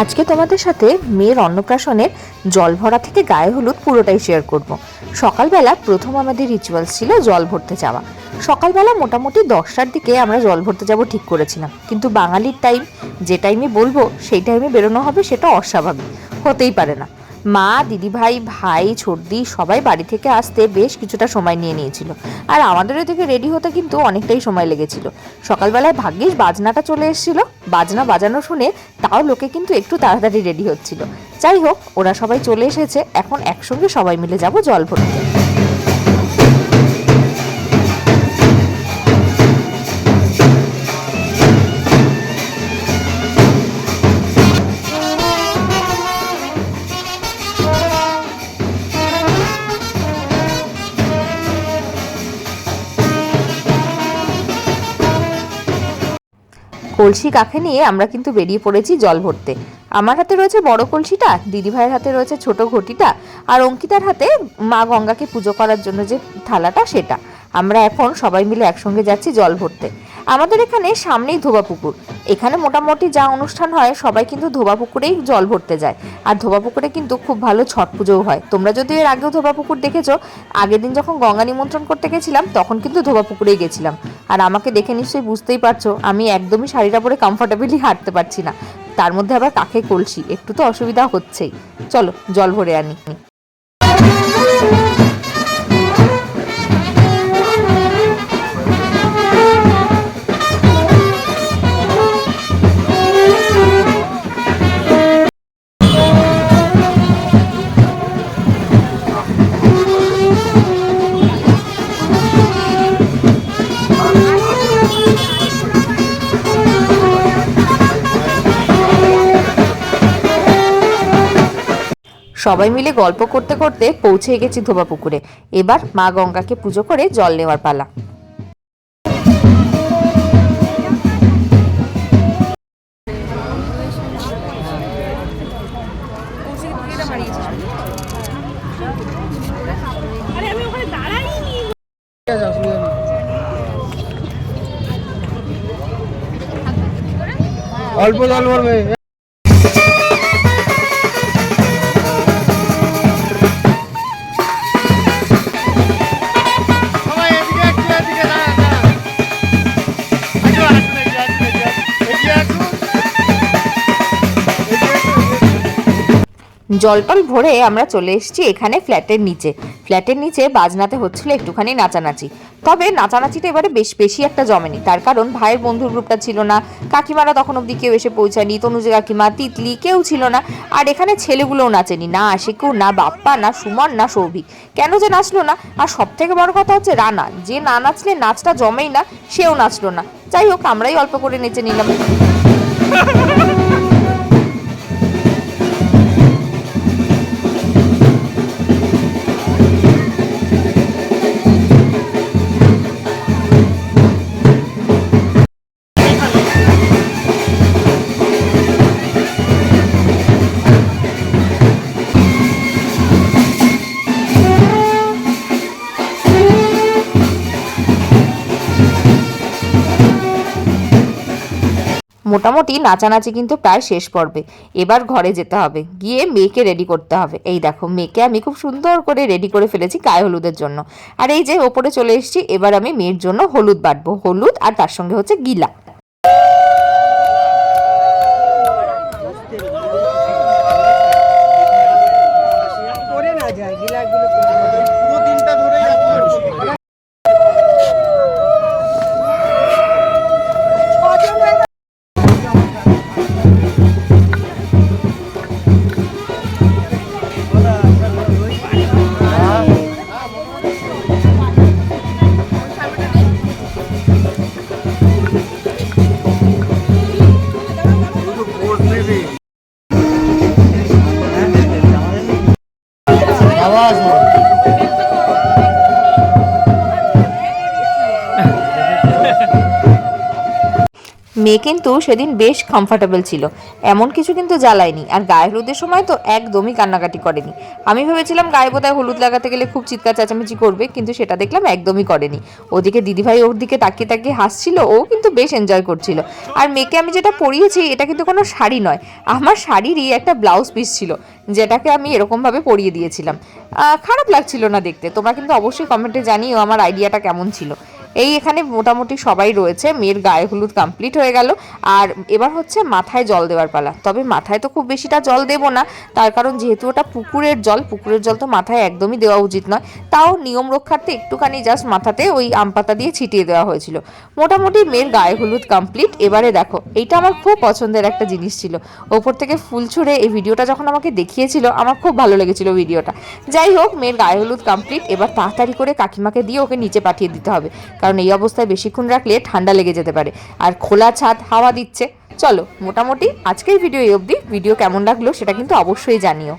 আজকে তোমাদের সাথে মেয়ের অন্নপ্রাশনের জল ভরা থেকে গায়ে হলুদ পুরোটাই শেয়ার করব। সকালবেলা প্রথম আমাদের রিচুয়ালস ছিল জল ভরতে যাওয়া। সকালবেলা মোটামুটি দশটার দিকে আমরা জল ভরতে যাব ঠিক করেছিলাম। কিন্তু বাঙালির টাইম যে টাইমে বলব, সেই টাইমে বেরোনো হবে সেটা অস্বাভাবিক। হতেই পারে না। মা, দিদিভাই, ভাই, ছোটদি সবাই বাড়ি থেকে আসতে বেশ কিছুটা সময় নিয়ে নিয়েছিল। আর আমাদের থেকে রেডি হতে কিন্তু অনেকটাই সময় লেগেছিল। সকালবেলায় ভাগ্যিস বাজনাটা চলে এসেছিল। বাজনা বাজানো শুনে তাও লোকে কিন্তু একটু তাড়াতাড়ি রেডি হচ্ছিল। যাই হোক, ওরা সবাই চলে এসেছে। এখন একসঙ্গে সবাই মিলে যাব জল ভরতে। কলসি কাকে নিয়ে আমরা কিন্তু বেরিয়ে পড়েছি জল ভরতে। আমার হাতে রয়েছে বড় কলসিটা দিদিভাইয়ের হাতে রয়েছে ছোট ঘটিটা, আর অঙ্কিতার হাতে মা গঙ্গাকে পুজো করার জন্য যে থালাটা সেটা। আমরা এখন সবাই মিলে একসঙ্গে যাচ্ছি জল ভরতে। আমাদের এখানে সামনেই ধোবা পুকুর এখানে মোটামুটি যা অনুষ্ঠান হয়, সবাই কিন্তু ধোবা পুকুরেই জল ভরতে যায়। আর ধোবা পুকুরে কিন্তু খুব ভালো ছট পুজোও হয়। তোমরা যদি এর আগেও ধোবা পুকুর দেখেছ, আগের দিন যখন গঙ্গা নিমন্ত্রণ করতে গেছিলাম, তখন কিন্তু ধোবা পুকুরেই গেছিলাম। আর আমাকে দেখে নিশ্চয়ই বুঝতেই পারছ, আমি একদমই শাড়িটা পরে কমফোর্টেবলি হাঁটতে পারছি না। তার মধ্যে আবার কাকে কলসি? একটু তো অসুবিধা হচ্ছেই। চলো, জল ভরে আনি। সবাই মিলে গল্প করতে করতে পৌঁছে গেছি ধোবা পুকুরে এবার মা গঙ্গাকে পুজো করে জল নেওয়ার পালা। অল্প জল ভরবে। জলটল ভরে আমরা চলে এসেছি এখানে ফ্ল্যাটের নিচে। ফ্ল্যাটের নিচে বাজনাতে হচ্ছিল একটুখানি নাচানাচি। তবে নাচানাচিটা এবারে বেশ বেশি একটা জমেনি। তার কারণ ভাইয়ের বন্ধুর গ্রুপটা ছিল না। কাকিমারা তখন অব্দি কেউ এসে পৌঁছায়নি। তনুজে কাকিমা, তিতলি কেউ ছিল না। আর এখানে ছেলেগুলোও নাচেনি। না আশিকু, না বাপ্পা, না সুমন, না সৌভিক। কেন যে নাচলো না? আর সব থেকে বড় কথা হচ্ছে রানা। যে না নাচলে নাচটা জমেই না, সেও নাচলো না। যাই হোক, আমরাই অল্প করে নেচে নিলাম। মোটামুটি নাচানাচি কিন্তু প্রায় শেষ পর্বে। এবার ঘরে যেতে হবে। গিয়ে মেয়েকে রেডি করতে হবে। এই দেখো, মেয়েকে আমি খুব সুন্দর করে রেডি করে ফেলেছি গায়ে হলুদের জন্য। আর এই যে ওপরে চলে এসেছি, এবার আমি মেয়ের জন্য হলুদ বাটবো। হলুদ আর তার সঙ্গে হচ্ছে গিলা। মেয়ে কিন্তু সেদিন বেশ কমফর্টেবল ছিল। এমন কিছু কিন্তু জ্বালায়নি। আর গায়ে হলুদের সময় তো একদমই কান্নাকাটি করেনি। আমি ভেবেছিলাম গায়ে বোধহয় হলুদ লাগাতে গেলে খুব চিৎকার চেঁচামেচি করবে, কিন্তু সেটা দেখলাম একদমই করেনি। ওদিকে দিদিভাই ওর দিকে তাকিয়ে তাকিয়ে হাসছিল, ও কিন্তু বেশ এনজয় করছিল। আর মেয়েকে আমি যেটা পরিয়েছি, এটা কিন্তু কোনো শাড়ি নয়। আমার শাড়িরই একটা ব্লাউজ পিস ছিল, যেটাকে আমি এরকমভাবে পরিয়ে দিয়েছিলাম। খারাপ লাগছিল না দেখতে। তোমরা কিন্তু অবশ্যই কমেন্টে জানিও আমার আইডিয়াটা কেমন ছিল। এই এখানে মোটামুটি সবাই রয়েছে, মেয়ের গায়ে হলুদ কমপ্লিট হয়ে গেল। আর এবার হচ্ছে মাথায় জল দেওয়ার পালা। তবে মাথায় তো খুব বেশিটা জল দেবো না, তার কারণ যেহেতু ওটা পুকুরের জল পুকুরের জল তো মাথায় একদমই দেওয়া উচিত নয়। তাও নিয়ম রক্ষার্থে একটুখানি জাস্ট মাথাতে ওই আম পাতা দিয়ে ছিটিয়ে দেওয়া হয়েছিল। মোটামুটি মেয়ের গায়ে হলুদ কমপ্লিট এবারে দেখো, এইটা আমার খুব পছন্দের একটা জিনিস ছিল। ওপর থেকে ফুল ছুঁড়ে এই ভিডিওটা যখন আমাকে দেখিয়েছিল, আমার খুব ভালো লেগেছিল ভিডিওটা। যাই হোক, মেয়ের গায়ে হলুদ কমপ্লিট এবার তাড়াতাড়ি করে কাকিমাকে দিয়ে ওকে নিচে পাঠিয়ে দিতে হবে। কারণ এই অবস্থায় বেশিক্ষণ রাখলে ঠান্ডা লেগে যেতে পারে। আর খোলা ছাদ, হাওয়া দিচ্ছে। চলো, মোটামুটি আজকের ভিডিও এই অবধি। ভিডিও কেমন লাগল সেটা কিন্তু অবশ্যই জানিও।